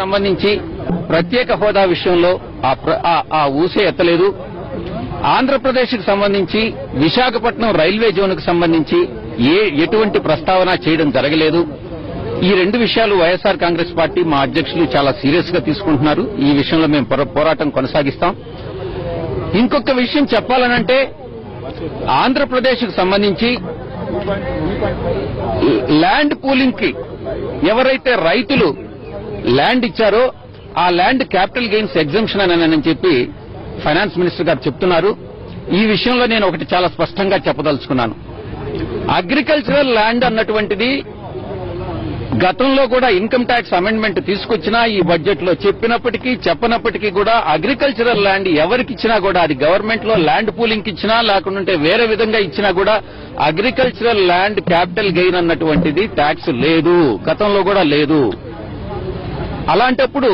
సంబంధించి ప్రత్యేక హోదా విషయంలో ఆ ఆ- ఆ ఊసే ఎత్తలేదు. ఆంధ్రప్రదేశ్కు సంబంధించి విశాఖపట్నం రైల్వే జోన్కు సంబంధించి ఏ ఎటువంటి ప్రస్తావన చేయడం జరగలేదు. ఈ రెండు విషయాలు వైఎస్ఆర్ కాంగ్రెస్ పార్టీ మా అధ్యక్షులు చాలా సీరియస్గా తీసుకుంటున్నారు. ఈ విషయంలో మేము పోరాటం కొనసాగిస్తాం. ఇంకొక విషయం చెప్పాలనంటే ఆంధ్రప్రదేశ్కు సంబంధించి ల్యాండ్ పూలింగ్కి ఎవరైతే రైతులు ల్యాండ్ ఇచ్చారో ఆ ల్యాండ్ క్యాపిటల్ గెయిన్స్ ఎగ్జంప్షన్ అని చెప్పి ఫైనాన్స్ మినిస్టర్ గారు చెప్తున్నారు. ఈ విషయంలో నేను ఒకటి చాలా స్పష్టంగా చెప్పదలుచుకున్నాను. అగ్రికల్చరల్ ల్యాండ్ అన్నటువంటిది గతంలో కూడా ఇన్కమ్ ట్యాక్స్ అమెండ్మెంట్ తీసుకొచ్చినా ఈ బడ్జెట్లో చెప్పినప్పటికీ చెప్పనప్పటికీ కూడా అగ్రికల్చరల్ ల్యాండ్ ఎవరికిచ్చినా కూడా అది గవర్నమెంట్లో ల్యాండ్ పూలింగ్ ఇచ్చినా లేకుంటే వేరే విధంగా ఇచ్చినా కూడా అగ్రికల్చరల్ ల్యాండ్ క్యాపిటల్ గెయిన్ అన్నటువంటిది ట్యాక్స్ లేదు. గతంలో కూడా లేదు. అలాంటప్పుడు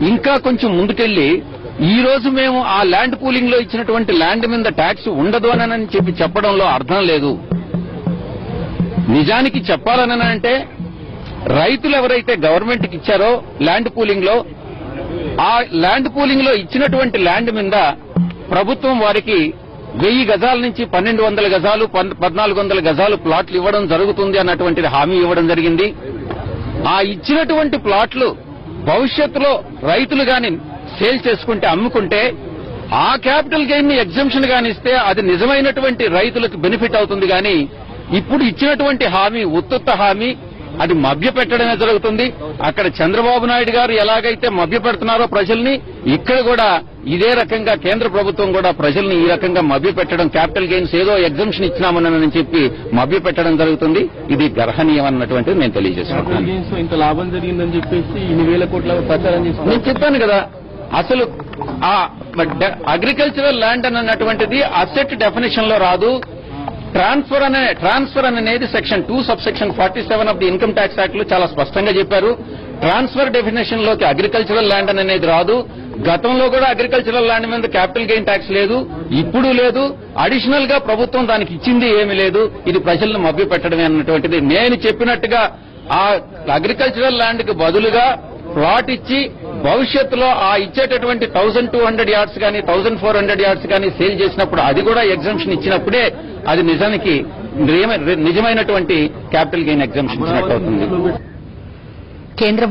ఇంకా కొంచెం ముందుకెళ్ళి ఈ రోజు మేము ఆ ల్యాండ్ పూలింగ్లో ఇచ్చినటువంటి ల్యాండ్ మీద ట్యాక్స్ ఉండదు అని చెప్పి చెప్పడంలో అర్థం లేదు. నిజానికి చెప్పాలనంటే రైతులు ఎవరైతే గవర్నమెంట్కి ఇచ్చారో ల్యాండ్ పూలింగ్లో ఆ ల్యాండ్ పూలింగ్లో ఇచ్చినటువంటి ల్యాండ్ మీద ప్రభుత్వం వారికి వెయ్యి గజాల నుంచి పన్నెండు వందల గజాలు పన్- పద్నాలుగు వందల గజాలు ప్లాట్లు ఇవ్వడం జరుగుతుంది అన్నటువంటిది హామీ ఇవ్వడం జరిగింది. ఆ ఇచ్చినటువంటి ప్లాట్లు భవిష్యత్తులో రైతులు గాని సేల్ చేసుకుంటే అమ్ముకుంటే ఆ క్యాపిటల్ గెయిన్ని ఎగ్జంప్షన్ గాని ఇస్తే అది నిజమైనటువంటి రైతులకు బెనిఫిట్ అవుతుంది గాని ఇప్పుడు ఇచ్చినటువంటి హామీ ఉత్తుత్త హామీ అది మభ్య పెట్టడమే జరుగుతుంది. అక్కడ చంద్రబాబు నాయుడు గారు ఎలాగైతే మభ్య పెడుతున్నారో ప్రజల్ని ఇక్కడ కూడా ఇదే రకంగా కేంద్ర ప్రభుత్వం కూడా ప్రజల్ని ఈ రకంగా మభ్య పెట్టడం క్యాపిటల్ గెయిన్స్ ఏదో ఎగ్జంప్షన్ ఇచ్చినామని చెప్పి మభ్య పెట్టడం జరుగుతుంది. ఇది గర్హనీయం అన్నటువంటిది నేను తెలియజేస్తున్నాను ఇంత లాభం జరిగిందని చెప్పేసి ఇన్ని వేల కోట్ల ప్రచారం నేను చెప్పాను కదా అసలు ఆ అగ్రికల్చరల్ ల్యాండ్ అని అన్నటువంటిది అసెట్ డెఫినేషన్లో రాదు. ట్రాన్స్ఫర్ అనే ట్రాన్స్ఫర్ అనేది section two sub section forty seven of the income tax యాక్ట్లో చాలా స్పష్టంగా చెప్పారు. ట్రాన్స్ఫర్ డెఫినేషన్లోకి అగ్రికల్చరల్ ల్యాండ్ అనేది రాదు. గతంలో కూడా అగ్రికల్చరల్ ల్యాండ్ మీద క్యాపిటల్ గెయిన్ ట్యాక్స్ లేదు. ఇప్పుడు లేదు. అడిషనల్గా ప్రభుత్వం దానికి ఇచ్చింది ఏమీ లేదు. ఇది ప్రజలను మభ్య పెట్టడమే అన్నటువంటిది. నేను చెప్పినట్టుగా ఆ అగ్రికల్చరల్ ల్యాండ్కి బదులుగా ప్లాట్ ఇచ్చి భవిష్యత్తులో ఆ ఇచ్చేటటువంటి థౌసండ్ టూ హండ్రెడ్ యార్డ్స్ కానీ థౌసండ్ ఫోర్ హండ్రెడ్ యార్డ్స్ కానీ సేల్ చేసినప్పుడు అది కూడా ఎగ్జంప్షన్ ఇచ్చినప్పుడే అది నిజానికి నిజమైనటువంటి క్యాపిటల్ గెయిన్ ఎగ్జంప్షన్ ఇచ్చినట్టు అవుతుంది. కేంద్ర